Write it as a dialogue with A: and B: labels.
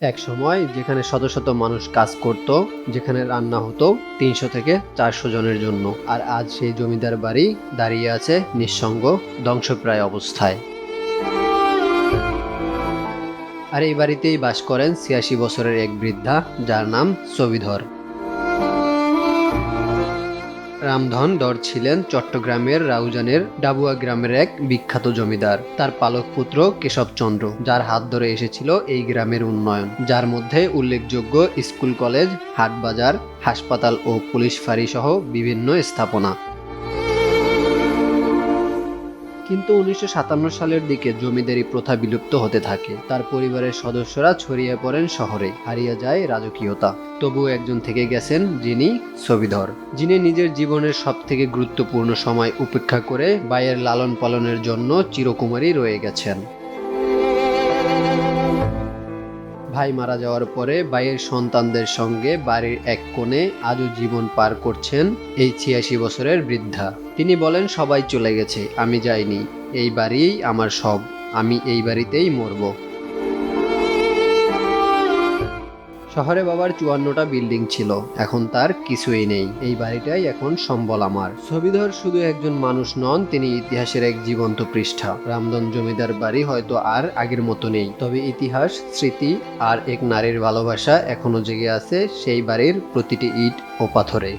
A: এক সময় যেখানে শত শত মানুষ কাজ করত, যেখানে রান্না হতো তিনশো থেকে চারশো জনের জন্য। আর আজ সেই জমিদার বাড়ি দাঁড়িয়ে আছে নিঃসঙ্গ ধ্বংসপ্রায় অবস্থায়। আর এই বাড়িতেই বাস করেন ছিয়াশি বছরের এক বৃদ্ধা যার নাম সবিধর। রামধন দর ছিলেন চট্টগ্রামের রাউজানের ডাবুয়া গ্রামের এক বিখ্যাত জমিদার। তার পালক পুত্র কেশবচন্দ্র যার হাত ধরে এসেছিল এই গ্রামের উন্নয়ন, যার মধ্যে উল্লেখযোগ্য স্কুল কলেজ, হাটবাজার, হাসপাতাল ও পুলিশ ফাঁড়ি সহ বিভিন্ন স্থাপনা। কিন্তু উনিশশো সাতান্ন সালের দিকে জমিদারি প্রথা বিলুপ্ত হতে থাকে। তার পরিবারের সদস্যরা ছড়িয়ে পড়েন শহরে, হারিয়ে যায় রাজকীয়তা। তবু একজন থেকে গেছেন যিনি ছবিধর। যিনি নিজের জীবনের সব থেকে গুরুত্বপূর্ণ সময় উপেক্ষা করে বাইয়ের লালন পালনের জন্য চিরকুমারী রয়ে গেছেন। ভাই মারা যাওয়ার পরে ভাইয়ের সন্তানদের সঙ্গে বাড়ির এক কোণে আজও জীবন পার করছেন এই ছিয়াশি বছরের বৃদ্ধা। তিনি বলেন, সবাই চলে গেছে, আমি যাইনি। এই বাড়িই আমার সব। আমি এই বাড়িতেই মরব। শহরে বাবার চুয়ান্নটা বিল্ডিং ছিল। এখন তার কিছুই নেই। এই বাড়িটাই এখন সম্বল আমার। ছবিধর শুধু একজন মানুষ নন, তিনি ইতিহাসের এক জীবন্ত পৃষ্ঠা। রামদন জমিদার বাড়ি হয়তো আর আগের মতো নেই। তবে ইতিহাস, স্মৃতি আর এক নারীর ভালোবাসা এখনও জেগে আছে সেই বাড়ির প্রতিটি ইট ও পাথরে।